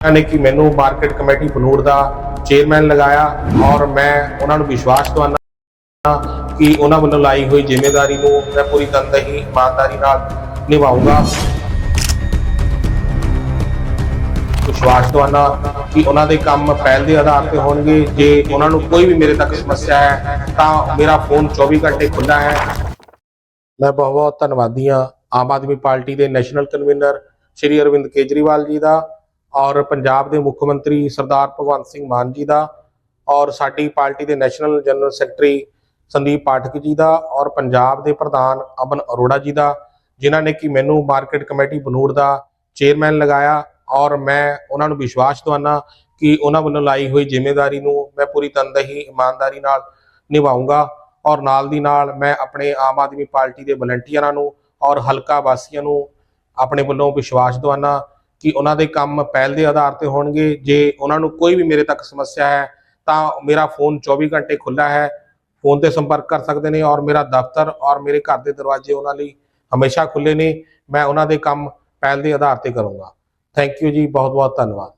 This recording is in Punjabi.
ਉਹਨਾਂ ਨੇ ਕਿ ਮੈਨੂੰ ਮਾਰਕੀਟ ਕਮੇਟੀ ਬਨੂੜ ਦਾ ਚੇਅਰਮੈਨ ਲਗਾਇਆ ਔਰ ਮੈਂ ਉਹਨਾਂ ਨੂੰ ਵਿਸ਼ਵਾਸ ਦਵਾਨਾ ਕਿ ਉਹਨਾਂ ਵੱਲੋਂ ਲਾਈ ਹੋਈ ਜ਼ਿੰਮੇਵਾਰੀ ਨੂੰ ਮੈਂ ਪੂਰੀ ਤਨਦੇਹੀ ਇਮਾਨਦਾਰੀ ਨਾਲ ਨਿਭਾਊਂਗਾ। ਵਿਸ਼ਵਾਸ ਦਵਾਨਾ ਕਿ ਉਹਨਾਂ ਦੇ ਕੰਮ ਪਹਿਲ ਦੇ ਆਧਾਰ ਤੇ ਹੋਣਗੇ। ਜੇ ਉਹਨਾਂ ਨੂੰ ਕੋਈ ਵੀ ਮੇਰੇ ਤੱਕ ਸਮੱਸਿਆ ਹੈ, ਤਾਂ ਮੇਰਾ ਫੋਨ 24 ਘੰਟੇ ਖੁੱਲ੍ਹਾ ਹੈ। ਮੈਂ ਬਹੁਤ ਬਹੁਤ ਧੰਨਵਾਦੀ ਹਾਂ ਆਮ ਆਦਮੀ ਪਾਰਟੀ ਦੇ ਨੈਸ਼ਨਲ ਕਨਵੀਨਰ ਸ਼੍ਰੀ ਅਰਵਿੰਦ ਕੇਜਰੀਵਾਲ ਜੀ ਦਾ। ਔਰ ਪੰਜਾਬ ਦੇ ਮੁੱਖ ਮੰਤਰੀ ਸਰਦਾਰ ਭਗਵੰਤ ਸਿੰਘ ਮਾਨ ਜੀ ਦਾ, ਔਰ ਸਾਡੀ ਪਾਰਟੀ ਦੇ national general secretary Sandeep Pathak ji ਦਾ, ਔਰ ਪੰਜਾਬ ਦੇ ਪ੍ਰਧਾਨ ਅਮਨ ਅਰੋੜਾ ਜੀ ਦਾ, ਜਿਨ੍ਹਾਂ ਨੇ ਕਿ ਮੈਨੂੰ ਮਾਰਕੀਟ ਕਮੇਟੀ ਬਨੂੜ ਦਾ ਚੇਅਰਮੈਨ ਲਗਾਇਆ, ਔਰ ਮੈਂ ਉਹਨਾਂ ਨੂੰ ਵਿਸ਼ਵਾਸ ਦਵਾਨਾ ਕਿ ਉਹਨਾਂ ਵੱਲੋਂ ਲਾਈ ਹੋਈ ਜ਼ਿੰਮੇਵਾਰੀ ਨੂੰ ਮੈਂ ਪੂਰੀ ਤਨਦੇਹੀ, ਇਮਾਨਦਾਰੀ ਨਾਲ ਨਿਭਾਊਂਗਾ, ਔਰ ਨਾਲ ਦੀ ਨਾਲ ਮੈਂ ਆਪਣੇ ਆਮ ਆਦਮੀ ਪਾਰਟੀ ਦੇ ਵਲੰਟੀਅਰਾਂ ਨੂੰ, ਔਰ ਹਲਕਾ ਵਾਸੀਆਂ ਨੂੰ ਆਪਣੇ ਵੱਲੋਂ ਵਿਸ਼ਵਾਸ ਦਵਾਨਾ ਕਿ ਉਹਨਾਂ ਦੇ ਕੰਮ ਪਹਿਲ ਦੇ ਆਧਾਰ ਤੇ ਹੋਣਗੇ। ਜੇ ਉਹਨਾਂ ਨੂੰ ਕੋਈ ਵੀ ਮੇਰੇ ਤੱਕ ਸਮੱਸਿਆ ਹੈ, ਤਾਂ ਮੇਰਾ ਫੋਨ 24 ਘੰਟੇ ਖੁੱਲ੍ਹਾ ਹੈ। ਫੋਨ ਤੇ ਸੰਪਰਕ ਕਰ ਸਕਦੇ ਨੇ ਔਰ ਮੇਰਾ ਦਫ਼ਤਰ ਔਰ ਮੇਰੇ ਘਰ ਦੇ ਦਰਵਾਜ਼ੇ ਉਹਨਾਂ ਲਈ ਹਮੇਸ਼ਾ ਖੁੱਲੇ ਨੇ। ਮੈਂ ਉਹਨਾਂ ਦੇ ਕੰਮ ਪਹਿਲ ਦੇ ਆਧਾਰ ਤੇ ਕਰੂੰਗਾ। ਥੈਂਕ ਯੂ ਜੀ ਬਹੁਤ ਬਹੁਤ ਧੰਨਵਾਦ।